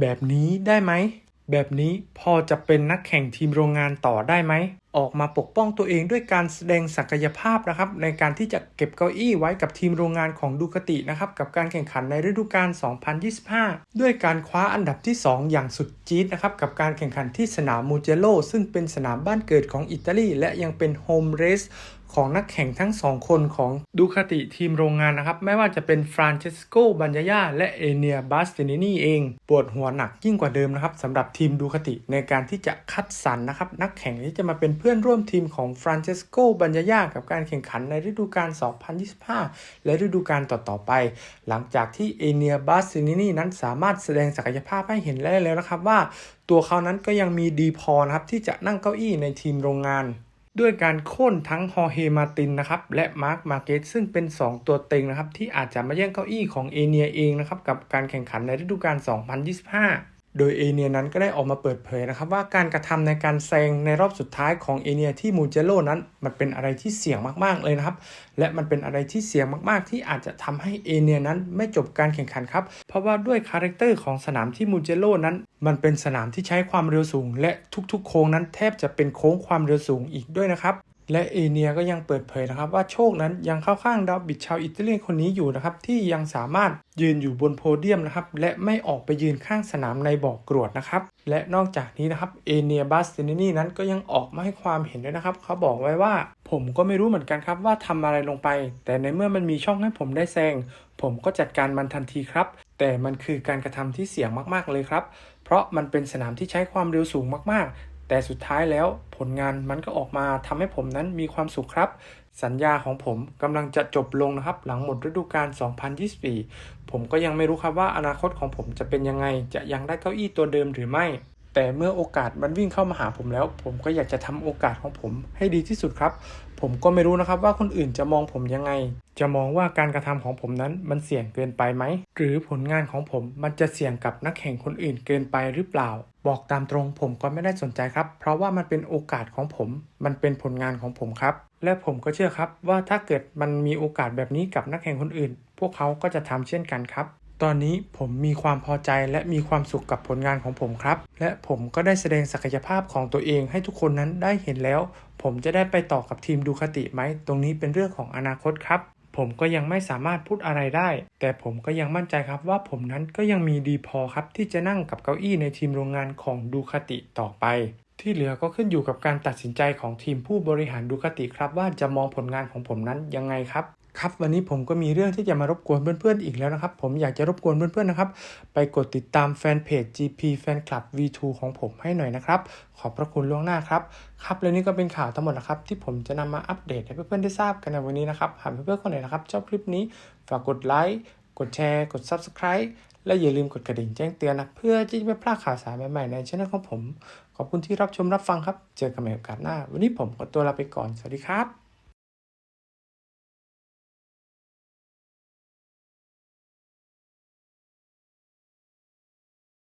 แบบนี้ได้ไหม แบบนี้พอจะเป็นนักแข่งทีมโรงงานต่อได้ไหม ออกมาปกป้องตัวเองด้วยการแสดงศักยภาพนะครับ ในการที่จะเก็บเก้าอี้ไว้กับทีมโรงงานของดูคตินะครับ กับการแข่งขันในฤดูกาล 2025 ด้วยการคว้าอันดับที่ 2 อย่างสุดจี๊ดนะครับ กับการแข่งขันที่สนามมูเจโลซึ่งเป็นสนามบ้านเกิดของอิตาลีและยังเป็นโฮมเรสของนักแข่งทั้งสองคนของดูคาติทีมโรงงานนะครับ ไม่ว่าจะเป็นฟรานเชสโกบัญญายาและเอเนียบาสตินินีเอง ปวดหัวหนักยิ่งกว่าเดิมนะครับสำหรับทีมดูคาติในการที่จะคัดสรรนะครับ นักแข่งที่จะมาเป็นพื่อนร่วมทีมของฟรานเชสโกบัญญายากับการแข่งขันในฤดูกาล 2025 และฤดูกาลต่อๆไป หลังจากที่เอเนียบาสตินินีนั้นสามารถแสดงศักยภาพให้เห็นได้แล้วนะครับว่า ตัวเขานั้นก็ยังมีดีพอนะครับที่จะนั่งเก้าอี้ในทีมโรงงานด้วยการโค่นทั้งฮอร์เฮมาตินนะครับและมาร์คมาเกตซึ่งเป็น 2 ตัวเต็งนะครับที่อาจจะมาแย่งเก้าอี้ของเอเนียเองนะครับกับการแข่งขันในฤดูกาล 2025 โดยเอเนียนั้นก็ได้ออกมาเปิดเผยนะครับว่าการกระทำในการแซงในรอบสุดท้ายของเอเนียที่มูเจโลนั้น มันเป็นอะไรที่เสี่ยงมากๆเลยนะครับ และมันเป็นอะไรที่เสี่ยงมากๆ ที่อาจจะทำให้เอเนียนั้นไม่จบการแข่งขันครับ เพราะว่าด้วยคาแรคเตอร์ของสนามที่มูเจโลนั้น มันเป็นสนามที่ใช้ความเร็วสูง และทุกๆ โค้งนั้นแทบจะเป็นโค้งความเร็วสูงอีกด้วยนะครับ และเอเนียก็ยังเปิดเผยนะครับ ว่าโชคนั้นยังเข้าข้างดาวบิดชาวอิตาเลียนคนนี้อยู่นะครับ ที่ยังสามารถยืนอยู่บนโพเดียมนะครับ และไม่ออกไปยืนข้างสนามในบ่อกรวดนะครับ และนอกจากนี้นะครับเอเนียบาสตินินีนั้นก็ยังออกมาให้ความเห็นด้วยนะครับ เขาบอกไว้ว่า ผมก็ไม่รู้เหมือนกันครับว่าทำอะไรลงไป แต่ในเมื่อมันมีช่องให้ผมได้แซงผมก็จัดการมันทันทีครับ แต่มันคือการกระทำที่เสี่ยงมากๆเลยครับ เพราะมันเป็นสนามที่ใช้ความเร็วสูงมากๆ แต่สุดท้ายแล้วผลงานมันก็ออกมาทำให้ผมนั้นมีความสุขครับ สัญญาของผมกำลังจะจบลงนะครับ หลังหมดฤดูกาล 2024 ผมก็ยังไม่รู้ครับว่าอนาคตของผมจะเป็นยังไง จะยังได้เก้าอี้ตัวเดิมหรือไม่ แต่เมื่อโอกาสมันวิ่งเข้ามาหาผมแล้ว ผมก็อยากจะทำโอกาสของผมให้ดีที่สุดครับ ผมก็ไม่รู้นะครับว่าคนอื่นจะมองผมยังไง จะมองว่าการกระทำของผมนั้นมันเสี่ยงเกินไปไหม หรือผลงานของผมมันจะเสี่ยงกับนักแข่งคนอื่นเกินไปหรือเปล่า บอกตามตรงผมก็ไม่ได้สนใจครับ เพราะว่ามันเป็นโอกาสของผม มันเป็นผลงานของผมครับ และผมก็เชื่อครับว่าถ้าเกิดมันมีโอกาสแบบนี้กับนักแข่งคนอื่น พวกเขาก็จะทำเช่นกันครับ ตอนนี้ผมมีความพอใจและมีความสุขกับผลงานของผมครับ และผมก็ได้แสดงศักยภาพของตัวเองให้ทุกคนนั้นได้เห็นแล้ว ผมจะได้ไปต่อกับทีมดูคติไหม ตรงนี้เป็นเรื่องของอนาคตครับ ผมก็ยังไม่สามารถพูดอะไรได้ แต่ผมก็ยังมั่นใจครับว่าผมนั้นก็ยังมีดีพอครับที่จะนั่งกับเก้าอี้ในทีมโรงงานของดูคติต่อไป ที่เหลือก็ขึ้นอยู่กับการตัดสินใจของทีมผู้บริหารดูคติครับ ว่าจะมองผลงานของผมนั้นยังไงครับครับวันนี้ผมก็มีเรื่องที่จะมารบกวนเพื่อนๆอีกแล้วนะครับ ผมอยากจะรบกวนเพื่อนๆนะครับ ไปกดติดตามแฟนเพจ GP Fan Club V2 ของผมให้หน่อยนะครับ ขอบพระคุณล่วงหน้าครับ ครับและนี่ก็เป็นข่าวทั้งหมดนะครับ ที่ผมจะนำมาอัปเดตให้เพื่อนๆได้ทราบกันในวันนี้นะครับ หากเพื่อนๆคนไหนนะครับ ชอบคลิปนี้ฝากกดไลค์กดแชร์ กด Subscribe และอย่าลืมกดกระดิ่งแจ้งเตือนนะเพื่อที่จะไม่พลาดข่าวสารใหม่ๆในช่องของผม ขอบคุณที่รับชมรับฟังครับ เจอกันใหม่โอกาสหน้า วันนี้ผมขอตัวลาไปก่อน สวัสดีครับ